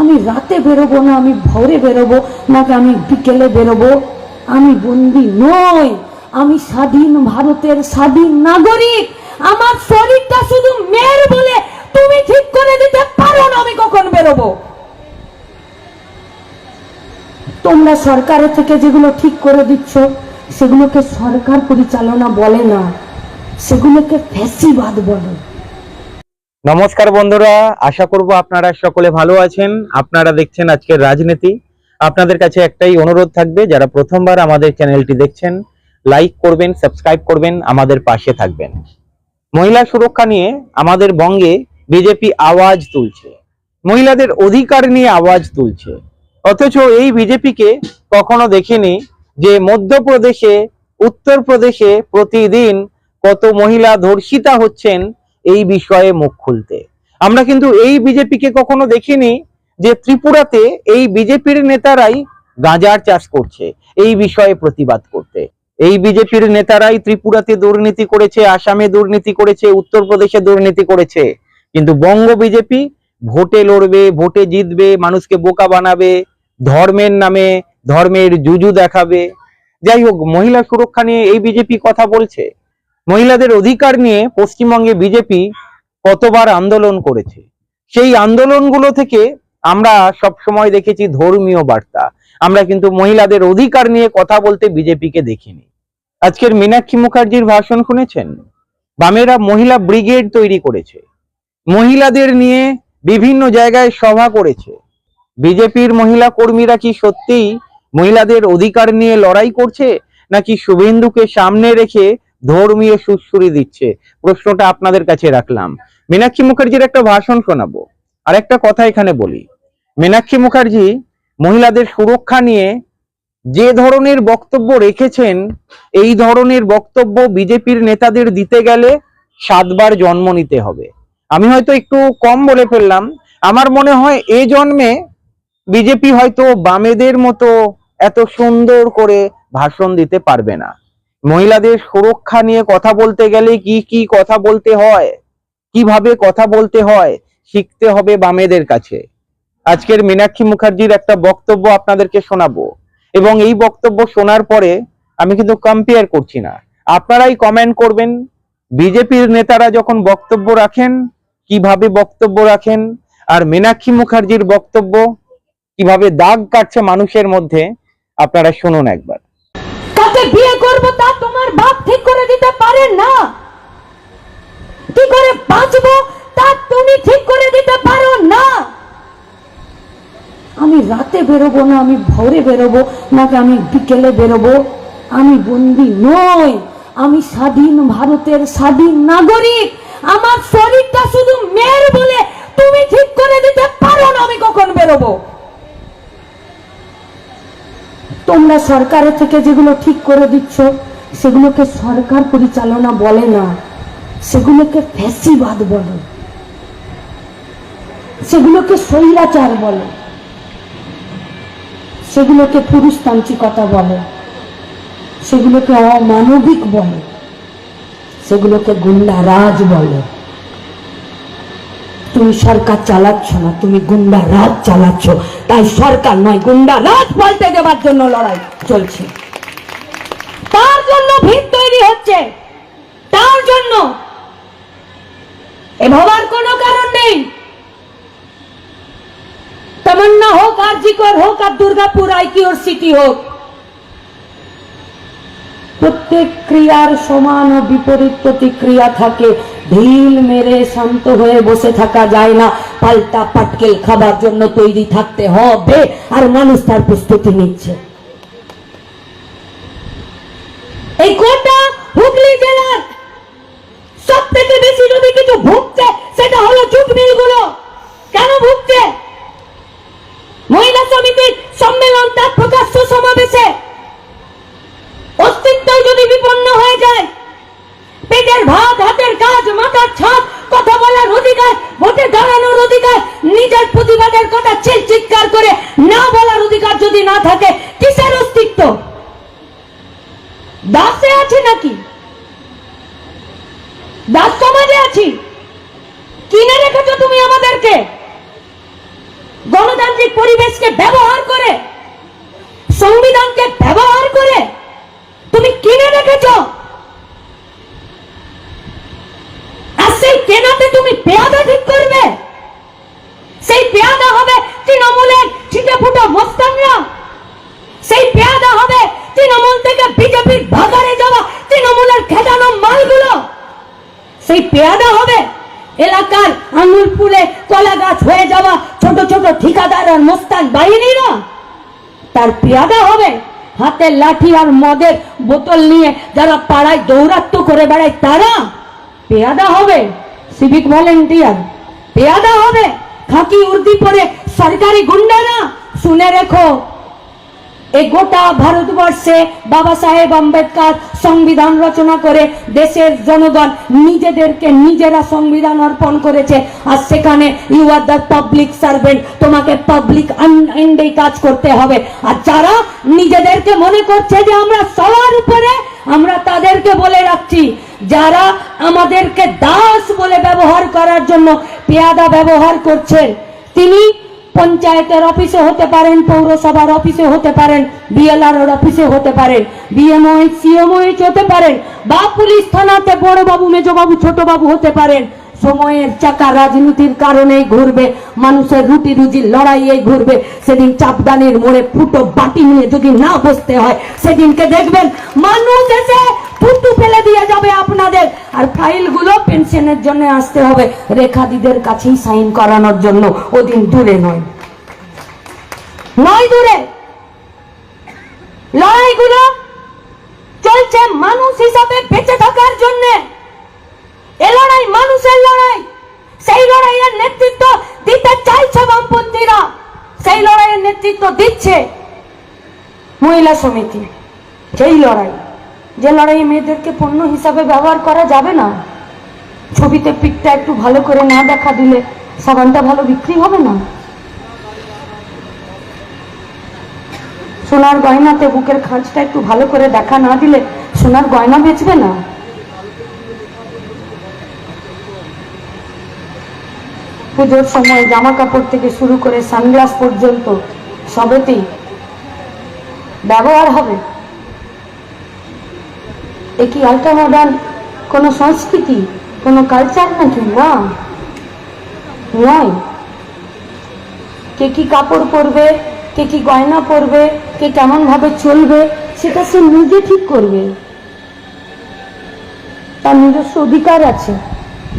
আমি রাতে বেরোবো না, আমি ভোরে বেরোবো, নাকি আমি বিকেলে বেরোবো? আমি বন্দি নই, আমি স্বাধীন ভারতের স্বাধীন নাগরিক। আমার শরীরটা শুধু মেয়ের বলে তুমি ঠিক করে দিতে পারো না, আমি কখন বেরোবো? তোমরা সরকারের থেকে যেগুলো ঠিক করে দিচ্ছ, সেগুলোকে সরকার পরিচালনা বলে না, সেগুলোকে ফ্যাসিবাদ বলে। নমস্কার বন্ধুরা, আশা করব আপনারা সকলে ভালো আছেন। আপনারা দেখছেন আজকের রাজনীতি। আপনাদের কাছে একটাই অনুরোধ থাকবে, যারা প্রথমবার আমাদের চ্যানেলটি দেখছেন, লাইক করবেন, সাবস্ক্রাইব করবেন, আমাদের পাশে থাকবেন। মহিলা সুরক্ষা নিয়ে আমাদের বঙ্গে বিজেপি আওয়াজ তুলছে। মহিলাদের অধিকার নিয়ে আওয়াজ তুলছে। অথচ এই বিজেপিকে কখনো দেখিনি যে মধ্যপ্রদেশে, উত্তরপ্রদেশে প্রতিদিন কত মহিলা ধর্ষিতা হচ্ছেন এই বিষয়ে মুখ খুলতে। আমরা কিন্তু এই বিজেপিকে কখনো দেখিনি যে ত্রিপুরাতে এই বিজেপির নেতারাই গাঁজার চাষ করছে, এই বিষয়ে প্রতিবাদ করতে। এই বিজেপির নেতারাই ত্রিপুরাতে দুর্নীতি করেছে, আসামে দুর্নীতি করেছে, উত্তরপ্রদেশে দুর্নীতি করেছে। কিন্তু বঙ্গ বিজেপি ভোটে লড়বে, ভোটে জিতবে, মানুষকে বোকা বানাবে, ধর্মের নামে ধর্মের জুজু দেখাবে। যাই হোক, মহিলা সুরক্ষা নিয়ে এই বিজেপি কথা বলছে। মহিলাদের অধিকার নিয়ে পশ্চিমবঙ্গে বিজেপি কতবার আন্দোলন করেছে। সেই আন্দোলনগুলো থেকে আমরা সব সময় দেখেছি ধর্মীয় বার্তা। আমরা কিন্তু মহিলাদের অধিকার নিয়ে কথা বলতে বিজেপিকে দেখিনি। আজকের মীনাক্ষী মুখার্জির ভাষণ শুনেছেন? বামেরা মহিলা ব্রিগেড তৈরি করেছে। মহিলাদের নিয়ে বিভিন্ন জায়গায় সভা করেছে। বিজেপির মহিলা কর্মীরা কি সত্যিই মহিলাদের অধিকার নিয়ে লড়াই করছে? নাকি শুভেন্দুকে সামনে রেখে ধর্মীয় সুশ্রুরি দিচ্ছে। প্রশ্নটা আপনাদের কাছে রাখলাম। মীনাক্ষী মুখার্জির একটা ভাষণ শোনাবো। আর একটা কথা এখানে বলি। মীনাক্ষী মুখার্জি মহিলাদের সুরক্ষা নিয়ে যে ধরনের বক্তব্য রেখেছেন, এই ধরনের বক্তব্য বিজেপির নেতাদের দিতে গেলে সাতবার জন্ম নিতে হবে। আমি হয়তো একটু কম বলে ফেললাম। আমার মনে হয় এ জন্মে বিজেপি হয়তো বামেদের মতো এত সুন্দর করে ভাষণ দিতে পারবে না। মহিলাদের সুরক্ষা নিয়ে কথা বলতে গেলে কি কি কথা বলতে হয়? কীভাবে কথা বলতে হয়? শিখতে হবে বামেদের কাছে। আজকের মীনাক্ষী মুখার্জির একটা বক্তব্য আপনাদেরকে শোনাবো। এবং এই বক্তব্য শোনার পরে আমি কিন্তু কম্পেয়ার করছি না। আপনারাই কমেন্ট করবেন। বিজেপির নেতারা যখন বক্তব্য রাখেন, কীভাবে বক্তব্য রাখেন? আর মীনাক্ষী মুখার্জির বক্তব্য, কীভাবে দাগ কাটছে মানুষের মধ্যে, আপনারা শুনুন একবার। তোমার বাপ ঠিক করে দিতে পারে না। কি করে বাঁচবো তা তুমি ঠিক করে দিতে পারো না। আমি রাতে বেরোবো না, আমি ভোরে বেরোবো, নাকি আমি বিকেলে বেরোবো? আমি বন্দি নই, আমি স্বাধীন ভারতের স্বাধীন নাগরিক। আমার শরীরটা শুধু মেয়ের বলে তুমি ঠিক করে দিতে পারো না, আমি কখন বেরোবো? তোমরা সরকারের থেকে যেগুলো ঠিক করে দিচ্ছ সেগুলোকে সরকার পরিচালনা বলে না, সেগুলোকে ফ্যাসিবাদ বলে, সেগুলোকে স্বৈরাচার বলে, সেগুলোকে পুরুষতান্ত্রিকতা বলে, সেগুলোকে অমানবিক বলে, সেগুলোকে গুন্ডা রাজ বলে। তুমি সরকার চালাচ্ছ না, তুমি গুন্ডা রাজ চালাচ্ছ, তাই সরকার নয়, গুন্ডা রাজ পাল্টে দেওয়ার জন্য লড়াই চলছে। জন্য ভিড় তৈরি হচ্ছে। তার জন্য এ ভাবার কোনো কারণ নেই। তমন্না হোক আর জিকর হোক আর দুর্গাপুর আইকিওর সিটি হোক, প্রত্যেক ক্রিয়ার সমান ও বিপরীত প্রতিক্রিয়া থাকে। ঢিল মেরে শান্ত হয়ে বসে থাকা যায় না। পাল্টা পাটকেল খাবার জন্য তৈরি থাকতে হবে, আর মানুষ তার প্রস্তুতি নিচ্ছে এই গোটা হুগলি জেলার সব থেকে বেশি যদি কিছু ভুগছে সেটা হলো জুট মিলগুলো কেন ভুগছে মহিলা সমিতির সম্মেলন তার প্রকাশ্য সমাবেশে অস্তিত্ব যদি বিপন্ন হয়ে যায় পেটের ভাত হাতের মাথার ছাদ কথা বলার অধিকার, ভোটে দাঁড়ানোর অধিকার, নিজের প্রতিবাদের কথা চিৎকার করে না বলার অধিকার যদি না থাকে, কিসের অস্তিত্ব? দাসে আছে নাকি? দাস সমাজে আছি? কিনে রেখেছো তুমি আমাদেরকে? গণতান্ত্রিক পরিবেশকে ব্যবহার করে, সংবিধানকে ব্যবহার করে, তুমি কিনে রেখেছ আর সেই কেনাতে তুমি পেয়াদা ঠিক করবে? সেই পেয়াদা হবে তৃণমূলের ছিটে ফুটো মস্তানরা। সেই পেয়াদা হবে তৃণমূল থেকে বিজেপির ভাগারে যাওয়া তৃণমূলের খেটানো মালগুলো। সেই পেয়াদা হবে এলাকার আঙুল কলা গাছ হয়ে যাওয়া ছোট ছোট ঠিকাদার আর মোস্তান বাহিনীরা। তার পেয়াদা হবে হাতে লাঠি আর মদের বোতল নিয়ে যারা পাড়ায় দৌরাত্ম করে বেড়ায় তারা। পেয়াদা হবে সিভিক ভলেন্টিয়ার পেয়াদা হবে। খাকি উর্দি পরে সরকারি গুন্ডারা শুনে রেখো। এই গোটা ভারতবর্ষে বাবা সাহেব আম্বেদকর সংবিধান রচনা করে দেশের জনগণ নিজেদেরকে নিজেরা সংবিধান অর্পণ করেছে। আর সেখানে you are the public servant তোমাকে পাবলিক আন্ডে কাজ করতে হবে। আর যারা নিজেদেরকে মনে করছে যে আমরা সবার উপরে, আমরা তাদেরকে বলে রাখছি যারা আমাদেরকে দাস বলে ব্যবহার করার জন্য পেয়াদা ব্যবহার করছেন তিনি পঞ্চায়েতের অফিসে হতে পারেন, পৌরসভার অফিসে হতে পারেন বিএলআর অফিসে হতে পারেন, বিএমওএইচ, সিএমওএইচ হতে পারেন, বা পুলিশ থানাতে বড় বাবু ছোটবাবু বাবু ছোট বাবু হতে পারেন। সময়ের চাকা রাজনীতির কারণেই ঘুরবে, মানুষের রুটি রুজির লড়াইয়ে ঘুরবে। সেদিন চাপদানির মোড়ে ফুটো বাটি নিয়ে যদি না বসতে হয়, সেদিনকে দেখবেন মানুষ এসে ফুটু ফেলে দিয়ে যাবে আপনাদের। আর ফাইলগুলো পেনশনের জন্য আসতে হবে। রেখাদিদের কাছেই সাইন করানোর জন্য। ওদিন দূরে নয়। নয় দূরে। লড়াইগুলো চলছে মানুষ হিসাবে বেঁচে থাকার জন্য। এ লড়াই মানুষের লড়াই। সেই লড়াইয়ের নেতৃত্ব দিতে চাইছে বামপন্থীরা। সেই লড়াইয়ের নেতৃত্ব দিচ্ছে মহিলা সমিতি। সেই লড়াই। যে লড়াইয়ে মেয়েদেরকে পণ্য হিসাবে ব্যবহার করা যাবে না, ছবিতে পিকটা একটু ভালো করে না দেখা দিলে সাবানটা ভালো বিক্রি হবে না? সোনার গয়নাতে বুকের খাঁজটা একটু ভালো করে দেখা না দিলে সোনার গয়না বেচবে না? পুজোর সময় জামা কাপড় থেকে শুরু করে সানগ্লাস পর্যন্ত সবেতেই ব্যবহার হবে। এ কি আল্ট্রা মডার্ন কোনো সংস্কৃতি, কোনো কালচার নাকি? না, নয়। কে কি কাপড় পরবে, কে কি গয়না পরবে, কে কেমনভাবে চলবে, সেটা সে নিজে ঠিক করবে। তার নিজস্ব অধিকার আছে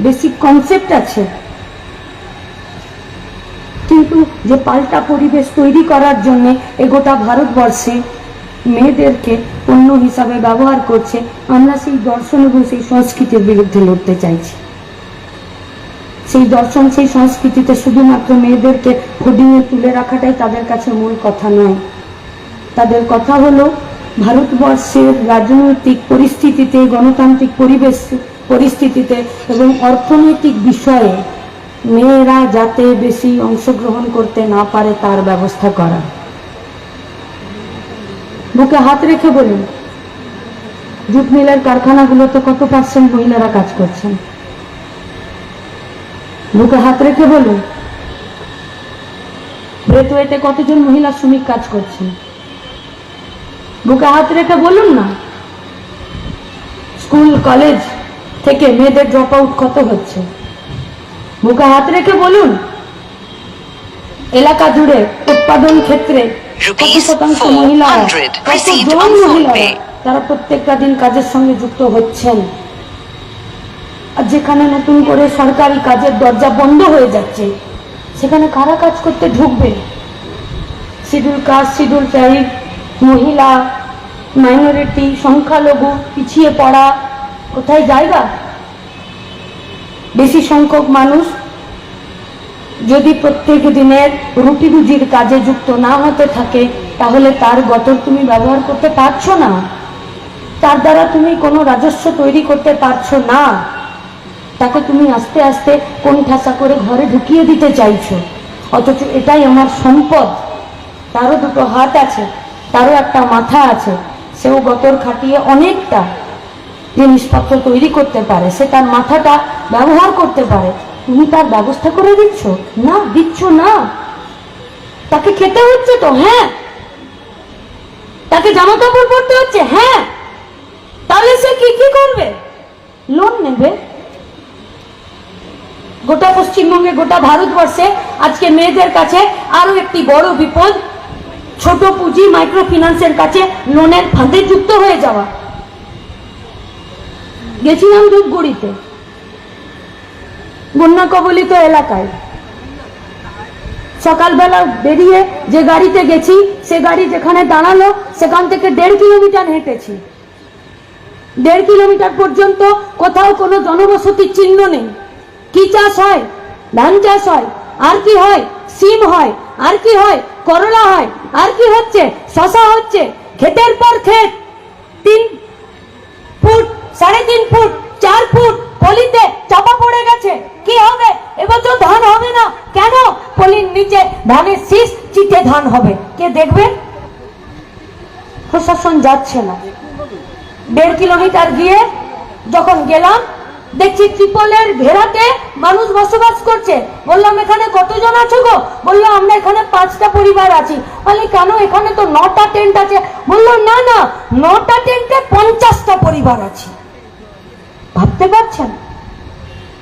বেসিক কনসেপ্ট আছে। কিন্তু যে পাল্টা পরিবেশ তৈরি করার জন্য এ গোটা ভারতবর্ষে মেয়েদেরকে পণ্য হিসাবে ব্যবহার করছে, আমরা সেই দর্শন এবং সেই সংস্কৃতির বিরুদ্ধে লড়তে চাইছি। সেই দর্শন, সেই সংস্কৃতিতে শুধুমাত্র মেয়েদেরকে হোর্ডিংয়ে তুলে রাখাটাই তাদের কাছে মূল কথা নয়। তাদের কথা হলো, ভারতবর্ষের রাজনৈতিক পরিস্থিতিতে, গণতান্ত্রিক পরিবেশ পরিস্থিতিতে এবং অর্থনৈতিক বিষয়ে মেয়েরা যাতে বেশি অংশগ্রহণ করতে না পারে, তার ব্যবস্থা করা। বুকে হাত রেখে বলুন, জুট মিলের কারখানাগুলোতে কত পার্সেন্ট মহিলারা কাজ করছেন? বুকে হাত রেখে বলুন ব্রেথওয়েতে কতজন মহিলা শ্রমিক কাজ করছেন? বুকে হাত রেখে বলুন না, স্কুল, কলেজ থেকে মেয়েদের ড্রপ আউট কত হচ্ছে? বুকে হাত রেখে বলুন। এলাকা জুড়ে উৎপাদন ক্ষেত্রে শতাংশ মহিলারা 400 received কতজন on phone মহিলারা pay. তারা প্রত্যেকটা দিন কাজের সঙ্গে যুক্ত হচ্ছেন। আর যেখানে নতুন করে সরকারি কাজের দরজা বন্ধ হয়ে যাচ্ছে সেখানে কারা কাজ করতে ঢুকবে? শিডিউল কাস্ট শিডিউল ট্রাইব মহিলা মাইনরিটি সংখ্যালঘু পিছিয়ে পড়া কোথায় জায়গা? বেশি সংখ্যক মানুষ যদি প্রত্যেক দিনের রুটি রুজির কাজে যুক্ত না হতে থাকে, তাহলে তার গতর তুমি ব্যবহার করতে পারছ না। তার দ্বারা তুমি কোনো রাজস্ব তৈরি করতে পারছ না। তাকে তুমি আস্তে আস্তে কোন ঠাসা করে ঘরে ঢুকিয়ে দিতে চাইছো। অথচ এটাই আমার সম্পদ। তারও দুটো হাত আছে, তারও একটা মাথা আছে, সেও গতর খাটিয়ে অনেকটা। জিনিসপত্র তৈরি করতে পারে, সে তার মাথাটা ব্যবহার করতে পারে। তুমি তার ব্যবস্থা করে দিচ্ছ? না দিচ্ছ না। তাকে খেতে হচ্ছে তো হ্যাঁ। তাকে জামা কাপড় পরতে হচ্ছে হ্যাঁ। তাহলে সে কি কি করবে? লোন নেবে। গোটা পশ্চিমবঙ্গে, গোটা ভারতবর্ষে আজকে মেয়েদের কাছে আরও একটি বড় বিপদ, ছোট পুঁজি মাইক্রো ফিন্যান্সের কাছে লোনের ফাঁদে যুক্ত হয়ে যাওয়া। গেছিলাম ধূপগুড়িতে। বন্যা কবলিত এলাকায়। সকালবেলা বেরিয়ে যে গাড়িতে গেছি, সে গাড়ি যেখানে দাঁড়াল, সেখান থেকে দেড় কিলোমিটার হেঁটেছি। দেড় কিলোমিটার পর্যন্ত কোথাও কোনো জনবসতির চিহ্ন নেই। কি চাষ হয়? ধান চাষ হয়? আর কি হয়? সিম হয়? আর কি হয়? করলা হয়? আর কি হচ্ছে? শশা হচ্ছে? ক্ষেতের পর ক্ষেত। তিন সাড়ে তিন ফুট, চার ফুট পলিতে চাপা পড়ে গেছে। কি হবে? এবছর ধান হবে না। কেন? পলির নিচে ধানের শীষ চিটে ধান হবে। কে দেখবে? প্রশাসন যাচ্ছে না। দেড় কিলোমিটার গিয়ে যখন গেলাম, দেখছি ত্রিপলের ঘেরাতে মানুষ বসবাস করছে। বললাম, এখানে কতজন আছো গো? বলল, আমরা এখানে পাঁচটা পরিবার আছি। বলি, কেন? এখানে তো নটা টেন্ট আছে। বলল, না না, নটা টেন্টে পঞ্চাশটা পরিবার আছে। ভাবতে পারছেন?